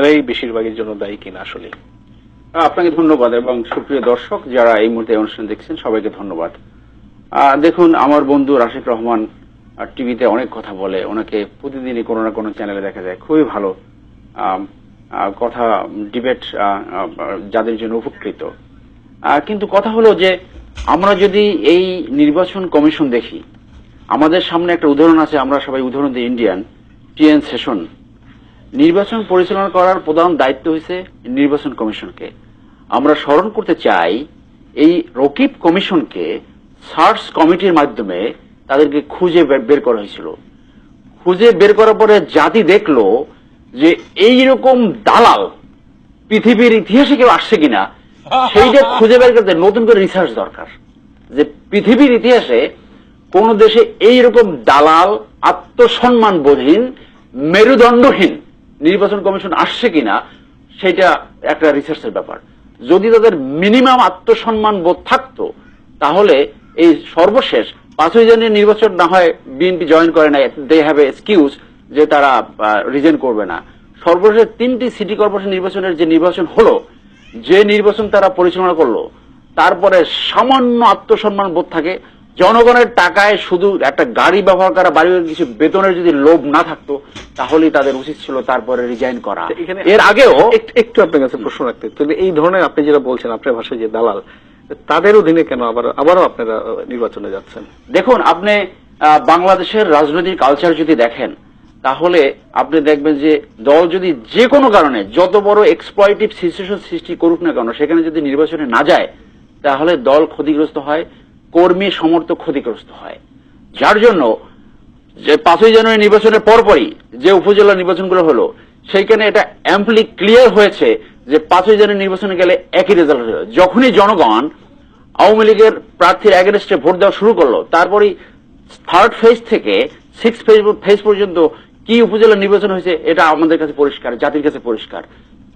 এরাই বেশিরভাগের জন্য দায়ী কিনা আসলে আপনাকে ধন্যবাদ এবং সুপ্রিয় দর্শক যারা এই মুহূর্তে অনুষ্ঠান দেখছেন, সবাইকে ধন্যবাদ। দেখুন, আমার বন্ধু রাশিদ রহমান টিভিতে অনেক কথা বলে, ওনাকে প্রতিদিনই কোনো না কোনো চ্যানেলে দেখা যায়, খুবই ভালো কথা ডিবেট যাদের জন্য উপকৃত। কিন্তু কথা হলো যে, আমরা যদি এই নির্বাচন কমিশন দেখি, আমাদের সামনে একটা উদাহরণ আছে, আমরা সবাই উদাহরণ দিই ইন্ডিয়ান টিএন সেশন নির্বাচন পরিচালনা করার প্রধান দায়িত্ব হয়েছে নির্বাচন কমিশনকে। আমরা স্মরণ করতে চাই, এই রকিব কমিশনকে সার্চ কমিটির মাধ্যমে তাদেরকে খুঁজে বের- করা হয়েছিল। খুঁজে বের করার পরে জাতি দেখল যে এই রকম দালাল পৃথিবীর ইতিহাসে কেউ আসছে কিনা, সেইটা খুঁজে বের করতে নতুন করে রিসার্চ দরকার। যে পৃথিবীর ইতিহাসে কোন দেশে এই রকম দালাল আত্মসম্মান বোধহীন মেরুদণ্ডহীন নির্বাচন কমিশন আসছে কিনা, সেটা একটা রিসার্চের ব্যাপার। যদি তাদের মিনিমাম আত্মসম্মান বোধ থাকতো, তাহলে এই সর্বশেষ পাঁচই জানুয়ারি নির্বাচন না হয় বিএনপি জয়েন করে না দে হ্যাভ এক্সকিউজ যে তারা রিজেন করবে না। সর্বশেষ তিনটি সিটি কর্পোরেশন নির্বাচনের যে নির্বাচন হলো, যে নির্বাচন তারা পরিচালনা করল, তারপরে সামান্য আত্মসম্মান বোধ থাকে জনগণের টাকায় শুধু একটা গাড়ি ব্যবহার করা বাড়ির কিছু বেতনের যদি লোভ না থাকতো তাহলেই তাদের উচিত ছিল তারপরে রিজাইন করা। এর আগেও একটু- আপনার কাছে প্রশ্ন রাখতে তাহলে এই ধরনের আপনি যেটা বলছেন আপনার ভাষায় যে দালাল তাদের অধীনে কেন আবার আবারও আপনারা নির্বাচনে যাচ্ছেন? দেখুন আপনি আহ, বাংলাদেশের রাজনৈতিক কালচার যদি দেখেন তাহলে আপনি দেখবেন যে দল যদি যে কোনো কারণে যত বড় এক্সপ্লয়েটিভ সিচুয়েশন সৃষ্টি করুক না কেন সেখানে যদি নির্বাচনে না যায় তাহলে দল ক্ষতিগ্রস্ত হয় কর্মী সমর্থক ক্ষতিগ্রস্ত হয়। যার জন্য যে পাঁচই জানুয়ারি নির্বাচনের পরপরই যে উপজেলা নির্বাচনগুলো হলো, সেইখানে এটা অ্যাম্পলি ক্লিয়ার হয়েছে যে পাঁচই জানুয়ারি নির্বাচনে গেলে একই রেজাল্ট হলো। যখনই জনগণ আওয়ামী লীগের প্রার্থীর অ্যাগেনস্টে ভোট দেওয়া শুরু করল, তারপরই থার্ড ফেজ থেকে সিক্স ফেজ ফেজ পর্যন্ত কি উপজেলা নির্বাচন হয়েছে, এটা আমাদের কাছে পরিষ্কার, জাতির কাছে পরিষ্কার।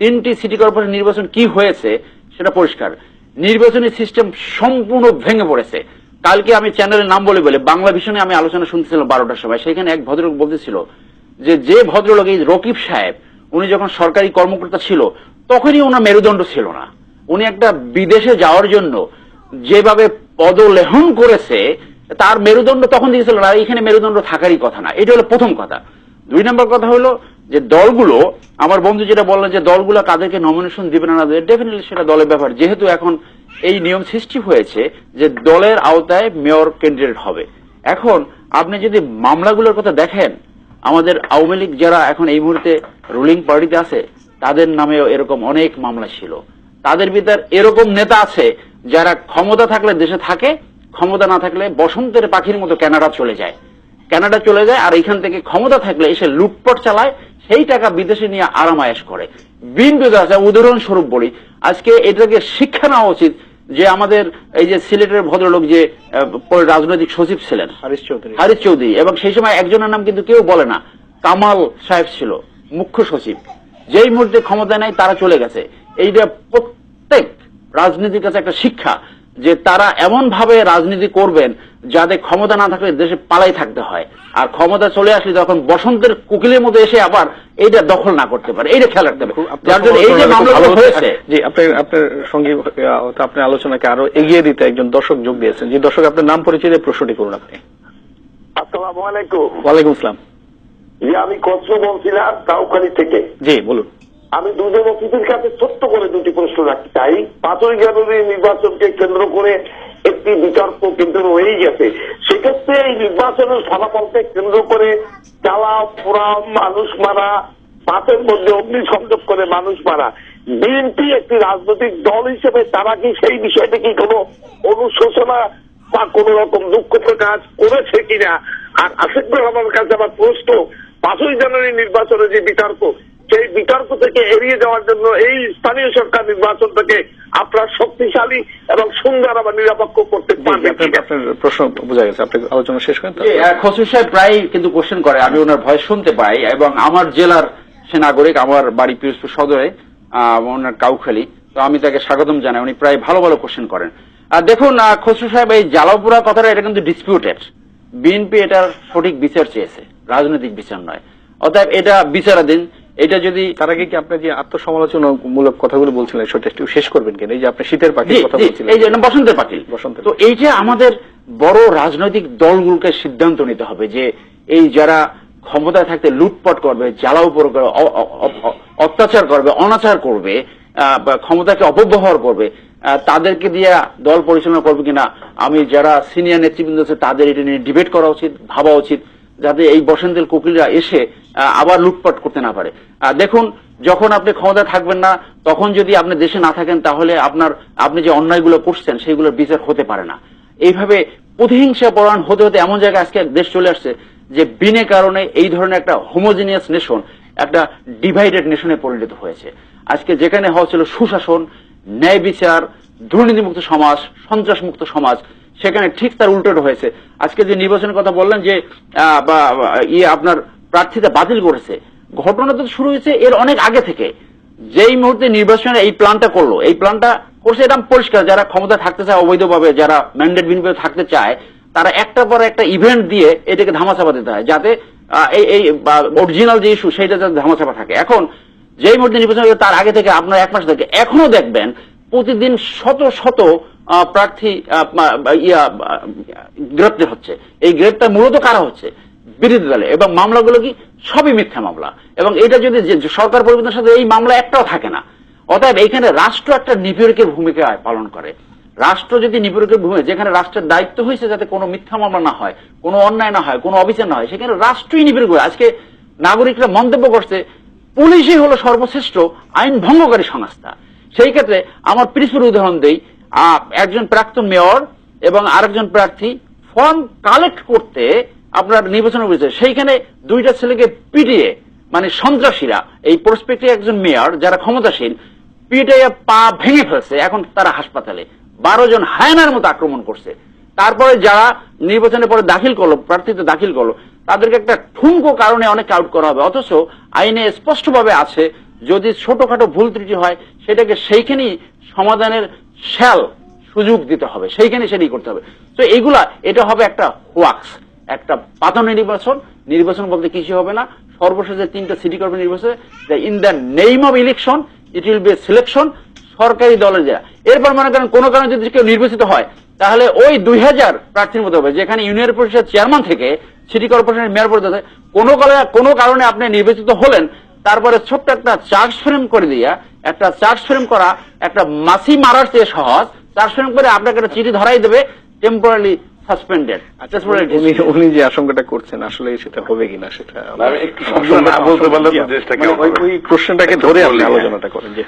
তিনটি সিটি কর্পোরেশন নির্বাচন কি হয়েছে, সেটা পরিষ্কার। নির্বাচনী সিস্টেম সম্পূর্ণ ভেঙে পড়েছে। কালকে আমি চ্যানেলের নাম বলে বলে বাংলা ভীষণে আমি আলোচনা শুনতেছিলাম বারোটার সময়। সেখানে এক ভদ্রলোক বলতেছিল যে যে ভদ্রলোক এই রকিব সাহেব, উনি যখন সরকারি কর্মকর্তা ছিল, তখনই ওনার মেরুদণ্ড ছিল না। উনি একটা বিদেশে যাওয়ার জন্য যেভাবে পদলেহন করেছে, তার মেরুদণ্ড তখন দিয়েছিল না। এখানে মেরুদণ্ড থাকারই কথা না। এটা হলো প্রথম কথা। দুই নম্বর কথা হলো যে দলগুলো, আমার বন্ধু যেটা বললেন যে দলগুলো কাদেরকে নমিনেশন দিবে না দেবে ডেফিনেটলি সেটা দলের ব্যাপার। যেহেতু এখন এই নিয়ম সৃষ্টি হয়েছে যে দলের আওতায় মেয়র ক্যান্ডিডেট হবে। এখন আপনি যদি মামলাগুলোর কথা দেখেন, আমাদের আওয়ামী লীগ যারা এখন এই মুহূর্তে রুলিং পার্টিতে আছে, তাদের নামেও এরকম অনেক মামলা ছিল। তাদের ভিতর এরকম নেতা আছে যারা ক্ষমতা থাকলে দেশে থাকে, ক্ষমতা না থাকলে বসন্তের পাখির মতো কানাডা চলে যায়। কানাডা চলে যায় আর এখান থেকে ক্ষমতা থাকলে এসে লুটপট চালায় সেই টাকা বিদেশে নিয়ে আরামায়াস করে। বিএনপি আছে উদাহরণস্বরূপ বলি আজকে এটাকে শিক্ষা নেওয়া উচিত যে আমাদের এই যে সিলেটের ভদ্রলোক যে পরে রাজনৈতিক সচিব ছিলেন হারিস চৌধুরী। হারিস চৌধুরী এবং সেই সময় একজনের নাম কিন্তু কেউ বলে না কামাল সাহেব ছিল মুখ্য সচিব। যেই মুহূর্তে ক্ষমতায় নাই তারা চলে গেছে। এইটা প্রত্যেক রাজনীতির কাছে একটা শিক্ষা। যে তারা এমন ভাবে রাজনীতি করবেন যাতে ক্ষমতা না থাকলে দেশে পালাই থাকতে হয়। আর ক্ষমতা চলে আসলে তখন বসন্তের কুকিলের মতো এসে আবার এইটা দখল না করতে পারে এইটা খেয়াল রাখতে হবে। আপনার যার জন্য এই যে মামলাগুলো হয়েছে জি আপনার আপনার সঙ্গে আপনার আলোচনাকে আরও এগিয়ে দিতে একজন দর্শক যোগ দিয়েছেন। যে দর্শক আপনার নাম পরিচয় দিয়ে প্রশ্নটি করুন আপনি। আসসালামু আলাইকুম। ওয়ালাইকুম আসসালাম। জি আমি কচু বলছিলাম কাউখালী থেকে। জি বলুন। আমি দুজন অতিথির কাছে ছোট্ট করে দুটি প্রশ্ন রাখতে চাই। পাঁচই জানুয়ারি নির্বাচনকে কেন্দ্র করে একটি বিতর্ক কিন্তু রয়েই গেছে। সেক্ষেত্রে এই নির্বাচনের ফলাফলকে কেন্দ্র করে চালা পোড়া মানুষ মারা পাতের মধ্যে অগ্নিসংযোগ করে মানুষ মারা। বিএনপি একটি রাজনৈতিক দল হিসেবে তারা কি সেই বিষয়টি কি কোনো অনুশোচনা বা কোন রকম দুঃখ প্রকাশ করেছে কিনা? আর আসিফ রহমানের কাছে আমার প্রশ্ন, পাঁচই জানুয়ারি নির্বাচনে যে বিতর্ক সেই বিতর্ক থেকে এড়িয়ে যাওয়ার জন্য এই স্থানীয় সরকার নির্বাচন থেকে আপনার শক্তিশালী এবং সুন্দর আবার নিরপেক্ষ করতে পারবেন। আপনার কিনা? আপনার প্রশ্ন বোঝা গেছে। আপনি আলোচনা শেষ করেন তো? খসরু সাহেব প্রায় কিন্তু কোশ্চেন করে আমি ওনার ভয়েস শুনতে পাই এবং আমার জেলার সে নাগরিক আমার বাড়ি পিরোজপুর সদরে ওনার কাউখালী তো আমি তাকে স্বাগতম জানাই। উনি প্রায় ভালো ভালো কোশ্চেন করেন। আর দেখুন খসরু সাহেব এই জ্বালাপুরা কথাটা এটা কিন্তু ডিসপিউটেড বিএনপি এটার সঠিক বিচার চেয়েছে রাজনৈতিক বিচার নয়। অতএব এটা বিচারাধীন। এটা যদি তার আগে কি আপনি যে আত্মসমালোচনামূলক কথাগুলো বলছিলেন সেটা একটু শেষ করবেন কিনা? এই যে আপনি শীতের পাখির কথা বলছিলেন। এই যে বসন্তের পাটিল বসন্তের তো এই যে আমাদের বড় রাজনৈতিক দলগুলোকে সিদ্ধান্ত নিতে হবে যে এই যারা ক্ষমতায় থাকতে লুটপাট করবে জ্বালাও উপর করবে অত্যাচার করবে অনাচার করবে আহ, বা ক্ষমতাকে অপব্যবহার করবে তাদেরকে দিয়ে দল পরিচালনা করবে কিনা আমি যারা সিনিয়র নেতৃবৃন্দ আছে তাদের এটা নিয়ে ডিবেট করা উচিত ভাবা উচিত। যাতে এই বসন্তের কোকিলরা এসে আবার লুটপাট করতে না পারে। দেখুন, যখন আপনি ক্ষমতা থাকবেন না, তখন যদি আপনি দেশে না থাকেন, তাহলে আপনার, আপনি যে অন্যায়গুলো করছেন সেগুলোর বিচার হতে পারে না। এইভাবে প্রতিহিংসা পরায়ণ হতে হতে এমন জায়গায় আজকে দেশ চলে আসছে যে বিনে কারণে এই ধরনের একটা হোমোজিনিয়াস নেশন একটা ডিভাইডেড নেশনে পরিণত হয়েছে। আজকে যেখানে হওয়া ছিল সুশাসন, ন্যায় বিচার দুর্নীতিমুক্ত সমাজ, সন্ত্রাসমুক্ত সমাজ, সেখানে ঠিক তার উল্টোটা হয়েছে। আজকে যে নির্বাচনের কথা বললেন যে ইয়ে আপনার প্রার্থীতা বাতিল করেছে, ঘটনা তো শুরু হয়েছে এর অনেক আগে থেকে। যেই মুহূর্তে নির্বাচনে এই প্ল্যানটা করল, এই প্ল্যানটা করছে এটা পরিষ্কার, যারা ক্ষমতা থাকতে চায়, অবৈধভাবে যারা ম্যান্ডেট বিনিময়ে থাকতে চায়, তারা একটা পর একটা ইভেন্ট দিয়ে এটাকে ধামাচাপা দিতে হয়, যাতে এই এই অরিজিনাল যে ইস্যু সেটা যাতে ধামাচাপা থাকে। এখন, যেই মুহূর্তে নির্বাচন তার আগে থেকে আপনার এক মাস থেকে এখনও দেখবেন প্রতিদিন শত শত প্রার্থী ইয়া গ্রেপ্তার হচ্ছে। এই গ্রেপ্তার মূলত কারা হচ্ছে? বিরোধী দলে। এবং মামলাগুলো কি? সবই মিথ্যা মামলা। এবং এটা যদি সরকার পরিবর্তনের সাথে এই মামলা একটাও থাকে না, অতএব এইখানে রাষ্ট্র একটা নিপীড়কের ভূমিকা পালন করে। রাষ্ট্র যদি নিপীড়কের ভূমিকা যেখানে রাষ্ট্রের দায়িত্ব হয়েছে যাতে কোনো মিথ্যা মামলা না হয়, কোনো অন্যায় না হয়, কোনো অবিচার না হয়, সেখানে রাষ্ট্রই নিপীড়ক। আজকে নাগরিকরা মন্তব্য করছে, পুলিশই হলো সর্বশ্রেষ্ঠ আইন ভঙ্গকারী সংস্থা। সেই ক্ষেত্রে আমার প্রিন্সিপাল উদাহরণ দেই। একজন প্রাক্তন মেয়র এবং আরেকজন প্রার্থী ফর্ম কালেক্ট করতে আপনার নির্বাচন করেছে সেইখানে দুইটা ছেলেকে পিটিয়ে মানে সন্ত্রাসীরা, এই প্রসপেক্টে একজন মেয়র যারা ক্ষমতাসীন পিটিয়ে পা ভেঙে ফেলছে, এখন তারা হাসপাতালে। বারো জন হায়নার মতো আক্রমণ করছে। তারপরে যারা নির্বাচনের পরে দাখিল করল, প্রার্থীতে দাখিল করল, তাদেরকে একটা ঠুনকো কারণে অনেক আউট করা হবে। অথচ আইনে স্পষ্টভাবে আছে, যদি ছোটখাটো ভুল ত্রুটি হয় সেটাকে সেইখানেই সমাধানের শ্যাল সুযোগ দিতে হবে সেইখানে সেটাই করতে হবে। তো এইগুলা এটা হবে একটা হোয়াক্স একটা পাতনের নির্বাচন। নির্বাচন বলতে কিছু হবে না। সর্বশেষে তিনটা সিটি কর্পোরেশন নির্বাচনে in the name of election it will be selection সরকারি দলের যারা এরপর মনে করেন কোনো কারণে যদি কেউ নির্বাচিত হয়, তাহলে ওই দুই হাজার প্রার্থীর মতো হবে, যেখানে ইউনিয়ন পরিষদ চেয়ারম্যান থেকে সিটি কর্পোরেশনের মেয়র পর্যন্ত, কোনো কোনো কারণে আপনি নির্বাচিত হলেন তারপরে ছোট্ট একটা চার্জ ফ্রেম করে দিয়া একটা চার্জ ফ্রেম করা একটা মাসি মারার চেয়ে সহজ। চার্জ ফ্রেম করে আপনাকে একটা চিঠি ধরাই দেবে টেম্পোরারি সাসপেন্ডেড উনি উনি যে আশঙ্কাটা করছেন আসলে সেটা হবে কিনা সেটা আমি একটু না বলতে পারলে তো দেশটাকে মানে ওই- ওই প্রশ্নটাকে ধরে আপনি আলোচনাটা করেন যে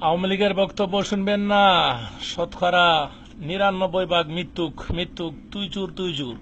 আওয়ামী লীগের বক্তব্য শুনবেন না শতকরা নিরানব্বই ভাগ মৃত্যুক মৃত্যুক তুই চুর তুই চুর।